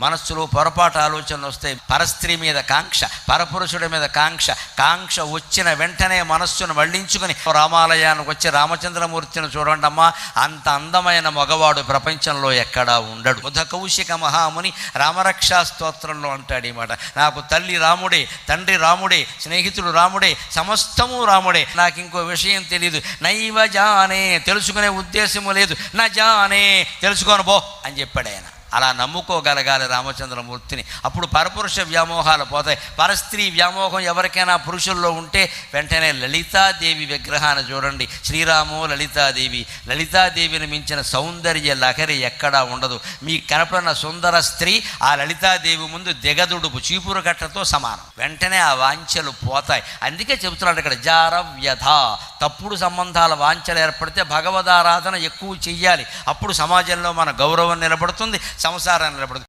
మనస్సులో పొరపాటు ఆలోచనలు వస్తాయి పరస్త్రీ మీద కాంక్ష పరపురుషుడి మీద కాంక్ష. కాంక్ష వచ్చిన వెంటనే మనస్సును మళ్ళించుకుని రామాలయానికి వచ్చి రామచంద్రమూర్తిని చూడండి అమ్మా అంత అందమైన మగవాడు ప్రపంచంలో ఎక్కడా ఉండడు. బుధ కౌశిక మహాముని రామరక్షా స్తోత్రంలో అంటాడు ఈ మాట. నాకు తల్లి రాముడే తండ్రి రాముడే స్నేహితుడు రాముడే సమస్తము రాముడే. నాకు ఇంకో విషయం తెలియదు నైవ జానే తెలుసుకునే ఉద్దేశము లేదు. నా జానే తెలుసుకొని బో అని చెప్పాడు ఆయన. అలా నమ్ముకోగలగాలి రామచంద్రమూర్తిని. అప్పుడు పరపురుష వ్యామోహాలు పోతాయి. పరస్త్రీ వ్యామోహం ఎవరికైనా పురుషుల్లో ఉంటే వెంటనే లలితాదేవి విగ్రహాన్ని చూడండి. శ్రీరాము లలితాదేవి. లలితాదేవిని మించిన సౌందర్య లహరి ఎక్కడా ఉండదు. మీ కనపడిన సుందర స్త్రీ ఆ లలితాదేవి ముందు దిగదుడుపు చీపురు కట్టతో సమానం. వెంటనే ఆ వాంఛలు పోతాయి. అందుకే చెబుతున్నాడు ఇక్కడ జారవ్యధ. తప్పుడు సంబంధాల వాంఛలు ఏర్పడితే భగవదారాధన ఎక్కువ చెయ్యాలి. అప్పుడు సమాజంలో మన గౌరవం నిలబడుతుంది సంసారం నిలబడుతుంది.